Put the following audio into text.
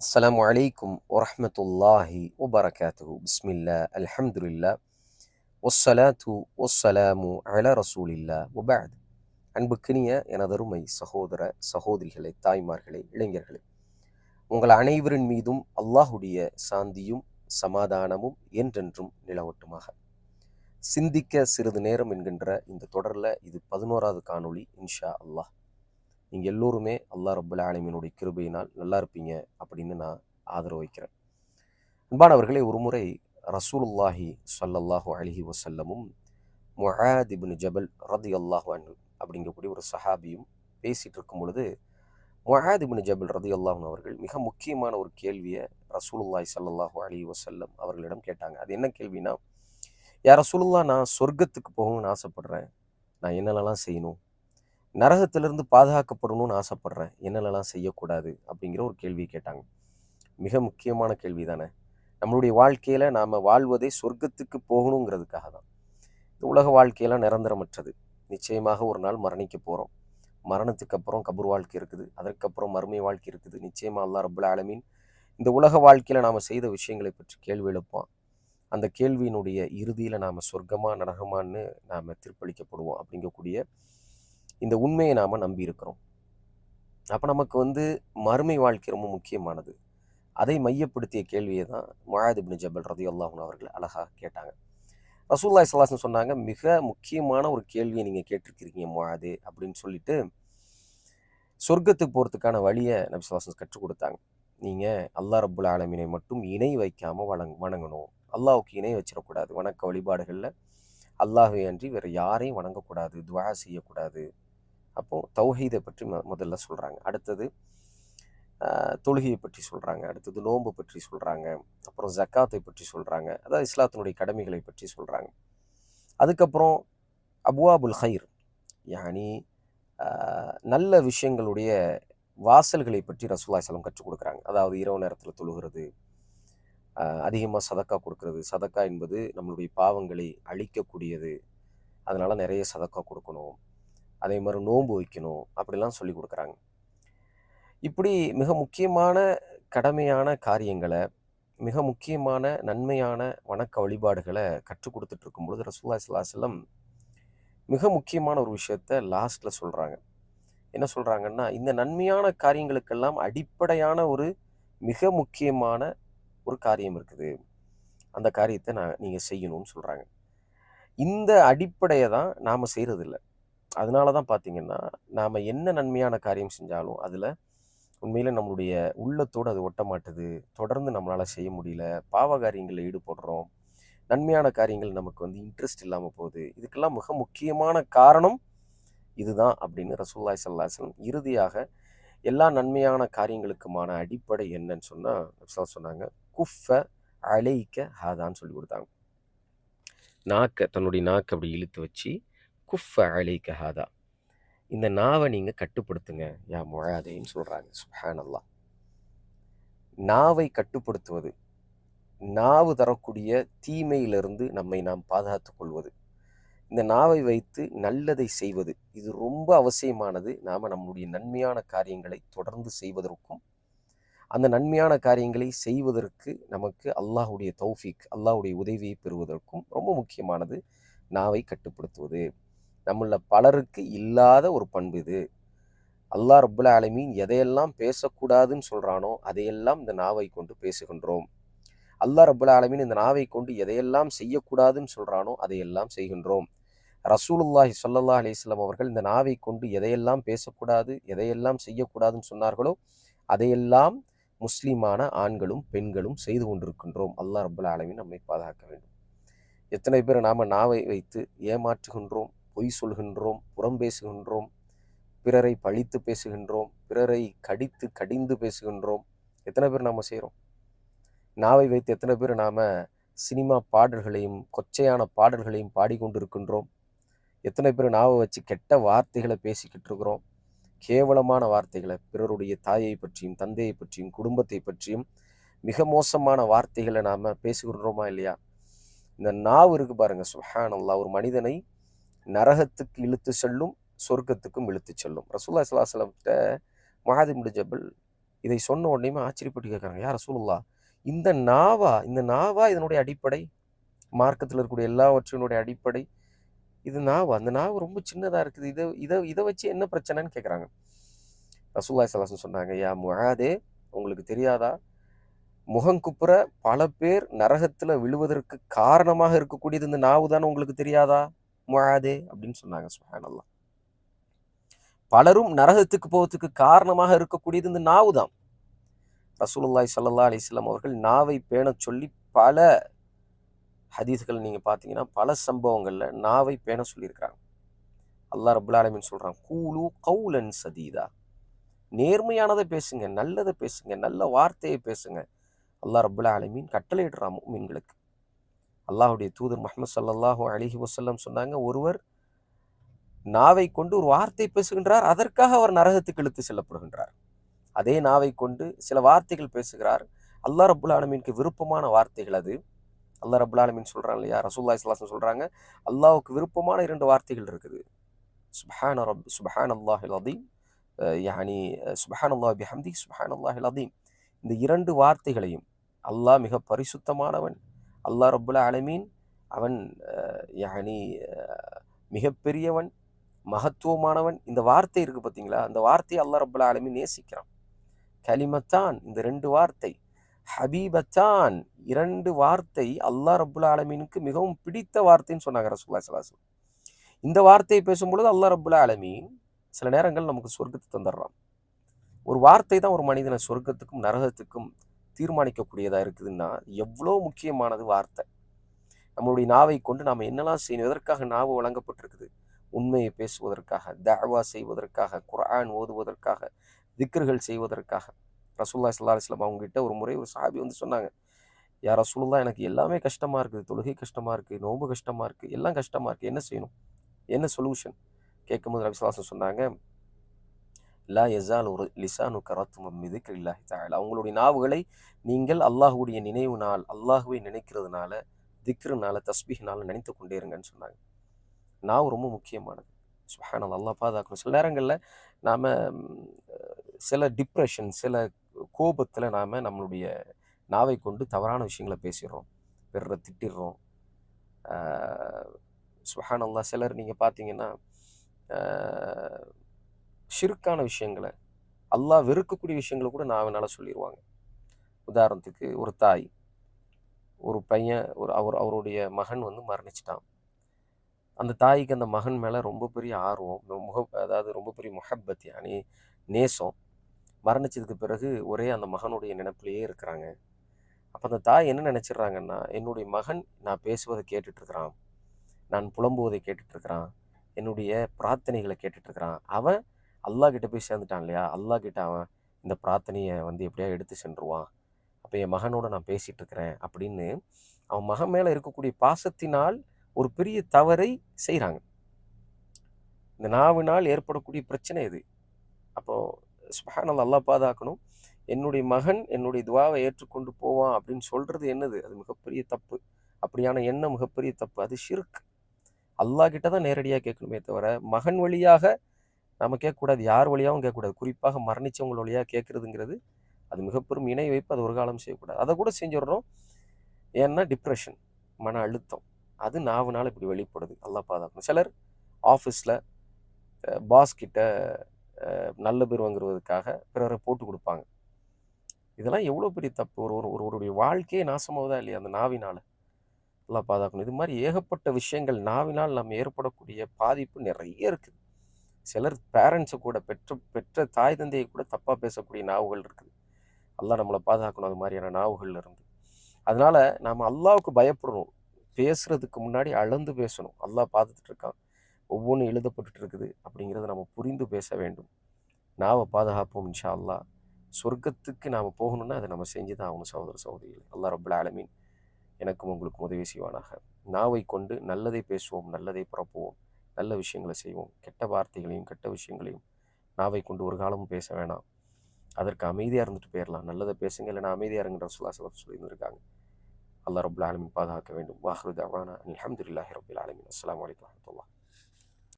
அஸ்லாம் வலைக்கும் வரமத்துல்லாஹி வபரகாத்து பிஸ்மில்லா அல்ஹம்துல்லா ஒஸ்ஸலாத்து ஒஸ்ஸலாமு அல ரசூல் ரசூலில்லா ஒபாத் அன்புக்கினிய எனதருமை சகோதர சகோதரிகளை தாய்மார்களே இளைஞர்களே உங்கள் அனைவரின் மீதும் அல்லாஹுடைய சாந்தியும் சமாதானமும் என்றென்றும் நிலவட்டுமாக. சிந்திக்க சிறிது நேரம் என்கின்ற இந்த தொடரில் இது பதினோராவது காணொளி இன்ஷா அல்லாஹ். நீங்கள் எல்லோருமே அல்லாஹ் ரபுல் ஆலமீனுடைய கிருபையினால் நல்லா இருப்பீங்க அப்படின்னு நான் ஆதரவு வைக்கிறேன். அன்பானவர்களே ஒருமுறை ரசூலுல்லாஹி சல்லல்லாஹு அலிஹி வசல்லமும் முஹாத் இப்னு ஜபல் ரதி அல்லாஹு அன்பு அப்படிங்கக்கூடிய ஒரு சஹாபியும் பேசிகிட்டு இருக்கும் பொழுது முஹாத் ஜபல் ரதி அல்லாஹன் அவர்கள் மிக முக்கியமான ஒரு கேள்வியை ரசூலுல்லாஹி ஸல்லல்லாஹு அலி வசல்லம் அவர்களிடம் கேட்டாங்க. அது என்ன கேள்வினா யார் ரசூலுல்லா நான் சொர்க்கத்துக்கு போகணும்னு ஆசைப்பட்றேன். நான் என்னென்னலாம் செய்யணும்? நரகத்திலிருந்து பாதுகாக்கப்படணும்னு ஆசைப்படுறேன். என்னென்னலாம் செய்யக்கூடாது அப்படிங்கிற ஒரு கேள்வி கேட்டாங்க. மிக முக்கியமான கேள்வி தானே. நம்மளுடைய வாழ்க்கையில் நாம் வாழ்வதே சொர்க்கத்துக்கு போகணுங்கிறதுக்காக தான். இந்த உலக வாழ்க்கையெல்லாம் நிரந்தரமற்றது. நிச்சயமாக ஒரு நாள் மரணிக்க போகிறோம் மரணத்துக்கு அப்புறம் கபூர் வாழ்க்கை இருக்குது. அதற்கப்புறம் மறுமை வாழ்க்கை இருக்குது. நிச்சயமாக அல்லா ரபுல் ஆலமீன் இந்த உலக வாழ்க்கையில் நாம் செய்த விஷயங்களை பற்றி கேள்வி எழுப்போம் அந்த கேள்வியினுடைய இறுதியில் நாம் சொர்க்கமாக நரகமான்னு நாம் தீர்ப்பளிக்கப்படுவோம் அப்படிங்கக்கூடிய இந்த உண்மையை நாம் நம்பி இருக்கிறோம். அப்போ நமக்கு வந்து மறுமை வாழ்க்கை ரொம்ப முக்கியமானது. அதை மையப்படுத்திய கேள்வியை தான் முழாதிபின் ஜபல் ரதி அல்லாஹன் அவர்கள் அழகாக கேட்டாங்க. ரசூல்லாய் சலாசன் சொன்னாங்க மிக முக்கியமான ஒரு கேள்வியை நீங்கள் கேட்டிருக்கிறீங்க முழாது அப்படின்னு சொல்லிட்டு சொர்க்கத்துக்கு போகிறதுக்கான வழியை நபி சலாசன் கற்றுக் கொடுத்தாங்க. நீங்கள் அல்லாஹ் ரபுல் ஆலமினை மட்டும் இணை வைக்காமல் வணங் வணங்கணும். அல்லாவுக்கு இணை வச்சிடக்கூடாது. வணக்க வழிபாடுகளில் அல்லாஹை அன்றி வேறு யாரையும் வணங்கக்கூடாது. துவா செய்யக்கூடாது. அப்போது தௌஹீதை பற்றி ம முதல்ல சொல்கிறாங்க அடுத்தது தொழுகையை பற்றி சொல்கிறாங்க அடுத்தது நோன்பு பற்றி சொல்கிறாங்க அப்புறம் ஜக்காத்தை பற்றி சொல்கிறாங்க அதாவது இஸ்லாத்தினுடைய கடமைகளை பற்றி சொல்கிறாங்க அதுக்கப்புறம் அபுவாபுல் ஹைர் யானி நல்ல விஷயங்களுடைய வாசல்களை பற்றி ரசூல்லா சலம் கற்றுக் கொடுக்குறாங்க. அதாவது இரவு நேரத்தில் தொழுகிறது அதிகமாக சதக்கா கொடுக்கறது. சதக்கா என்பது நம்மளுடைய பாவங்களை அழிக்கக்கூடியது. அதனால் நிறைய சதக்கா கொடுக்கணும். அதே மாதிரி நோன்பு வைக்கணும் அப்படிலாம் சொல்லி கொடுக்குறாங்க. இப்படி மிக முக்கியமான கடமையான காரியங்களை மிக முக்கியமான நன்மையான வணக்க வழிபாடுகளை கற்றுக் கொடுத்துட்டு இருக்கும் பொழுது ரசூல்லா சல்லாஹலம் மிக முக்கியமான ஒரு விஷயத்த லாஸ்ட்டில் சொல்கிறாங்க என்ன சொல்கிறாங்கன்னா இந்த நன்மையான காரியங்களுக்கெல்லாம் அடிப்படையான ஒரு மிக முக்கியமான ஒரு காரியம் இருக்குது. அந்த காரியத்தை நான் நீங்கள் செய்யணும்னு சொல்கிறாங்க இந்த அடிப்படையை தான் நாம் செய்கிறதில்ல அதனால தான் பார்த்தீங்கன்னா நாம் என்ன நன்மையான காரியம் செஞ்சாலும் அதில் உண்மையில் நம்மளுடைய உள்ளத்தோடு அது ஒட்ட மாட்டுது. தொடர்ந்து நம்மளால் செய்ய முடியல. பாவ காரியங்களில் ஈடுபடுறோம். நன்மையான காரியங்கள் நமக்கு வந்து இன்ட்ரெஸ்ட் இல்லாமல் போகுது. இதுக்கெல்லாம் மிக முக்கியமான காரணம் இதுதான் அப்படின்னு ரசூல்லாய் சல்லாஹம் இறுதியாக எல்லா நன்மையான காரியங்களுக்குமான அடிப்படை என்னன்னு சொன்னால் சொன்னாங்க குஃப அலைக்க ஹாதான்னு சொல்லி கொடுத்தாங்க. நாக்கை தன்னுடைய நாக்கை அப்படி இழுத்து வச்சு குஃப அலைக்க ஹாதா. இந்த நாவை நீங்கள் கட்டுப்படுத்துங்க. யா முழாதேன்னு சொல்கிறாங்க சுஹானல்லா நாவை கட்டுப்படுத்துவது. நாவு தரக்கூடிய தீமையிலிருந்து நம்மை நாம் பாதுகாத்து கொள்வது. இந்த நாவை வைத்து நல்லதை செய்வது. இது ரொம்ப அவசியமானது. நாம் நம்முடைய நன்மையான காரியங்களை தொடர்ந்து செய்வதற்கும் அந்த நன்மையான காரியங்களை செய்வதற்கு நமக்கு அல்லாஹுடைய தௌஃபிக் அல்லாஹுடைய உதவியை பெறுவதற்கும் ரொம்ப முக்கியமானது. நாவை கட்டுப்படுத்துவது. நம்மள பலருக்கு இல்லாத ஒரு பண்பு இது. அல்லாஹ் ரபுல் ஆலமீன் எதையெல்லாம் பேசக்கூடாதுன்னு சொல்கிறானோ அதையெல்லாம் இந்த நாவை கொண்டு பேசுகின்றோம். அல்லாஹ் ரபுல் ஆலமீன் இந்த நாவை கொண்டு எதையெல்லாம் செய்யக்கூடாதுன்னு சொல்கிறானோ அதையெல்லாம் செய்கின்றோம். ரசூலுல்லாஹி சொல்லல்லா அலிஸ்லாம் அவர்கள் இந்த நாவை கொண்டு எதையெல்லாம் பேசக்கூடாது எதையெல்லாம் செய்யக்கூடாதுன்னு சொன்னார்களோ அதையெல்லாம் முஸ்லீமான ஆண்களும் பெண்களும் செய்து கொண்டிருக்கின்றோம். அல்லாஹ் ரபுல் ஆலமீன் நம்மை பாதுகாக்க வேண்டும். எத்தனை பேர் நாம் நாவை வைத்து ஏமாற்றுகின்றோம்? பொய் சொல்கின்றோம் புறம் பேசுகின்றோம் பிறரை பழித்து பேசுகின்றோம் பிறரை கடித்து கடிந்து பேசுகின்றோம். எத்தனை பேர் நாம் செய்கிறோம் நாவை வைத்து எத்தனை பேர் நாம் சினிமா பாடல்களையும் கொச்சையான பாடல்களையும் பாடிக்கொண்டிருக்கின்றோம்? எத்தனை பேர் நாவை வச்சு கெட்ட வார்த்தைகளை பேசிக்கிட்டு இருக்கிறோம் கேவலமான வார்த்தைகளை பிறருடைய தாயை பற்றியும் தந்தையை பற்றியும் குடும்பத்தை பற்றியும் மிக மோசமான வார்த்தைகளை நாம் பேசுகின்றோமா இல்லையா? இந்த நாவு இருக்கு பாருங்க சுஹான் அல்லா ஒரு மனிதனை நரகத்துக்கு இழுத்து செல்லும் சொர்க்கத்துக்கும் இழுத்து செல்லும். ரசூல்லா சலாஹலம்கிட்ட மகாதி முடிஜபிள் இதை சொன்ன உடனேயுமே ஆச்சரியப்பட்டு கேட்குறாங்க யார் ரசூலுல்லா இந்த நாவா இந்த நாவா இதனுடைய அடிப்படை? மார்க்கத்தில் இருக்கக்கூடிய எல்லாவற்றினுடைய அடிப்படை? இது நாவா அந்த நாவு ரொம்ப சின்னதாக இருக்குது. இதை இதை இதை வச்சு என்ன பிரச்சனைன்னு கேட்குறாங்க. ரசூல்லா சலாசன் சொன்னாங்க யா முகாதே உங்களுக்கு தெரியாதா? முகங்குப்புற பல பேர் நரகத்தில் விழுவதற்கு காரணமாக இருக்கக்கூடியது இந்த நாவு தானே உங்களுக்கு தெரியாதா? முழாதே அப்படின்னு சொன்னாங்க சுஹானல்லா பலரும் நரகத்துக்கு போகிறதுக்கு காரணமாக இருக்கக்கூடியது இந்த நாவு தான். ரசூலுல்லாய் சல்லா அலிஸ்லாம் அவர்கள் நாவை பேண சொல்லி பல ஹதீஸ்கள் நீங்கள் பார்த்தீங்கன்னா பல சம்பவங்களில் நாவை பேண சொல்லியிருக்கிறாங்க. அல்லாஹ் ரபுல் சொல்கிறான் கூலு கவுலன் சதீதா. நேர்மையானதை பேசுங்க நல்லதை பேசுங்க நல்ல வார்த்தையை பேசுங்க. அல்லா ரபுல் கட்டளையிடுறான் மீன்களுக்கு அல்லாஹுடைய தூதர் முகமது சல்லாஹூ அலிஹி வசல்லம் சொன்னாங்க ஒருவர் நாவை கொண்டு ஒரு வார்த்தை பேசுகின்றார் அதற்காக அவர் நரகத்துக்கு இழுத்து செல்லப்படுகின்றார். அதே நாவை கொண்டு சில வார்த்தைகள் பேசுகிறார். அல்லா ரபுல் ஆலமீனுக்கு விருப்பமான வார்த்தைகள் அது. அல்லா ரபுல் ஆலமீன் சொல்கிறாங்க இல்லையா? ரசூல்லா இஸ்லாசன் சொல்கிறாங்க அல்லாவுக்கு விருப்பமான இரண்டு வார்த்தைகள் இருக்குது. சுபஹான ரப் சுபஹான் அல்லாஹில் அதீம் யானி சுபஹான் அல்லாஹ் பிஹம்தி சுபஹான் அல்லாஹில் அதீம் இந்த இரண்டு வார்த்தைகளையும் அல்லாஹ் மிக பரிசுத்தமானவன் அல்லாஹ் ரபுல்லா ஆலமீன் அவன் யானி மிகப்பெரியவன் மகத்துவமானவன். இந்த வார்த்தை இருக்குது பார்த்தீங்களா அந்த வார்த்தையை அல்லா ரபுல்லா அலமீன் நேசிக்கிறான். கலிமத்தான் இந்த ரெண்டு வார்த்தை. ஹபீபத்தான் இரண்டு வார்த்தை அல்லா ரபுல்லா ஆலமீனுக்கு மிகவும் பிடித்த வார்த்தைன்னு சொன்னாங்க ரசூல்லா சலாசு இந்த வார்த்தையை பேசும்பொழுது அல்லா ரபுல்லா ஆலமீன் சில நேரங்கள் நமக்கு சொர்க்கத்தை தந்துடுறான். ஒரு வார்த்தை தான் ஒரு மனிதனை சொர்க்கத்துக்கும் நரகத்துக்கும் தீர்மானிக்கக்கூடியதாக இருக்குதுன்னா எவ்வளோ முக்கியமானது வார்த்தை. நம்மளுடைய நாவை கொண்டு நாம் என்னெல்லாம் செய்யணும் எதற்காக நாவு வழங்கப்பட்டிருக்குது? உண்மையை பேசுவதற்காக தாவா செய்வதற்காக குரான் ஓதுவதற்காக திக்கர்கள் செய்வதற்காக. ரசூல்லா சல்லா அலிஸ்லாம் அவங்ககிட்ட ஒரு முறை ஒரு சாபி வந்து சொன்னாங்க யார் ரசூலுல்லா எனக்கு எல்லாமே கஷ்டமாக இருக்குது. தொழுகை கஷ்டமாக இருக்குது நோம்பு கஷ்டமாக இருக்குது எல்லாம் கஷ்டமாக இருக்குது என்ன செய்யணும்? என்ன சொல்யூஷன் கேட்கும்போது ரவிசுவாசம் சொன்னாங்க லா எசால் ஒரு லிசானு கரத்துமம் மீது கிரில்லாஹி தாயல் அவங்களுடைய நாவுகளை நீங்கள் அல்லாஹுடைய நினைவு நாள் அல்லாஹுவை நினைக்கிறதுனால திக்ருனால தஸ்பீஹ்னால நினைத்து கொண்டே இருங்கன்னு சொன்னாங்க. நாவு ரொம்ப முக்கியமானது. சுஹானல் அல்லா பாதுகாக்கணும். சில நேரங்களில் நாம் சில டிப்ரெஷன் சில கோபத்தில் நாம் நம்மளுடைய நாவை கொண்டு தவறான விஷயங்களை பேசிடுறோம். பிறரை திட்டிடுறோம். சுஹானல்லா சிலர் நீங்கள் பார்த்தீங்கன்னா ஷிருக்கான விஷயங்களை அல்லாஹ் வெறுக்கக்கூடிய விஷயங்களை கூட நான் அவனால் சொல்லிடுவாங்க உதாரணத்துக்கு ஒரு தாய் ஒரு பையன் ஒரு அவர் அவருடைய மகன் வந்து மரணிச்சிட்டான். அந்த தாய்க்கு அந்த மகன் மேலே ரொம்ப பெரிய ஆர்வம் முக அதாவது ரொம்ப பெரிய முஹப்பத் யானி நேசம். மரணிச்சதுக்கு பிறகு ஒரே அந்த மகனுடைய நினப்பிலேயே இருக்கிறாங்க. அப்போ அந்த தாய் என்ன நினச்சிட்றாங்கன்னா என்னுடைய மகன் நான் பேசுவதை கேட்டுட்ருக்கிறான் நான் புலம்புவதை கேட்டுட்ருக்கிறான் என்னுடைய பிரார்த்தனைகளை கேட்டுட்ருக்கிறான் அவன் அல்லா கிட்ட போய் சேர்ந்துட்டான் இல்லையா? அல்லா கிட்ட அவன் இந்த பிரார்த்தனையை வந்து எப்படியா எடுத்து சென்றுவான் அப்போ என் மகனோட நான் பேசிகிட்டு இருக்கிறேன் அப்படின்னு அவன் மகன் மேலே இருக்கக்கூடிய பாசத்தினால் ஒரு பெரிய தவறை செய்கிறாங்க இந்த நாவினால் ஏற்படக்கூடிய பிரச்சனை இது. அப்போது சுபஹானல் அல்லா பாதுகாக்கணும். என்னுடைய மகன் என்னுடைய துவாவை ஏற்றுக்கொண்டு போவான் அப்படின்னு சொல்கிறது என்னது? அது மிகப்பெரிய தப்பு. அப்படியான எண்ணம் மிகப்பெரிய தப்பு. அது ஷிர்க். அல்லா கிட்ட தான் நேரடியாக கேட்கணுமே தவிர மகன் வழியாக நம்ம கேட்கக்கூடாது யார் வழியாகவும் கேட்கக்கூடாது. குறிப்பாக மரணித்தவங்க வழியாக கேட்குறதுங்கிறது அது மிகப்பெரும் இணை வைப்பு. அது ஒரு காலம் செய்யக்கூடாது. அதை கூட செஞ்சிடுறோம். ஏன்னா டிப்ரெஷன் மன அழுத்தம் அது நாவுனால இப்படி வெளிப்படுது. நல்லா பாதுகாக்கணும். சிலர் ஆஃபீஸில் பாஸ் கிட்ட நல்ல பேர் வாங்குறதுக்காக பிறரை போட்டு கொடுப்பாங்க. இதெல்லாம் எவ்வளோ பெரிய தப்பு? ஒரு ஒரு ஒருவருடைய வாழ்க்கையே நாசமாவதா இல்லையா அந்த நாவினால்? நல்லா பாதுகாக்கணும். இது மாதிரி ஏகப்பட்ட விஷயங்கள் நாவினால் நம்ம ஏற்படக்கூடிய பாதிப்பு நிறைய இருக்குது சிலர் பேரண்ட்ஸை கூட பெற்ற பெற்ற தாய் தந்தையை கூட தப்பாக பேசக்கூடிய நாவுகள் இருக்குது. அல்லா நம்மளை பாதுகாக்கணும் அது மாதிரியான நாவுகள் இருந்து. அதனால நாம் அல்லாவுக்கு பயப்படணும். பேசுகிறதுக்கு முன்னாடி அளந்து பேசணும். அல்லாஹ் பார்த்துட்டு இருக்கான் ஒவ்வொன்றும் எழுதப்பட்டுட்டு இருக்குது. அப்படிங்கிறத நம்ம புரிந்து பேச வேண்டும். நாவை பாதுகாப்போம் இன்ஷா அல்லா சொர்க்கத்துக்கு நாம் போகணும்னா அதை நம்ம செஞ்சு தான் ஆகணும் சகோதர சகோதரிகள். அல்லா ரபுல் ஆலமீன். எனக்கும் உங்களுக்கும் உதவி செய்வானாக. நாவை கொண்டு நல்லதை பேசுவோம் நல்லதை பரப்புவோம். நல்ல விஷயங்களை செய்வோம். கெட்ட வார்த்தைகளையும் கெட்ட விஷயங்களையும் நாவை கொண்டு ஒரு காலமும் பேச வேணாம். அதற்கு அமைதியாக இருந்துட்டு போயிடலாம் நல்லதை பேசுங்க இல்லைனா அமைதியாக இருங்கிற சுல்லா சொல்லியிருந்திருக்காங்க. அல்லா ரபுல் ஆலமின் பாதுகாக்க வேண்டும். வாஹ்ரு தவானா அலமதுல்லாஹி ரபுல் ஆலமின். அஸ்லாம் வலைக்கம் வரமத்துல்லா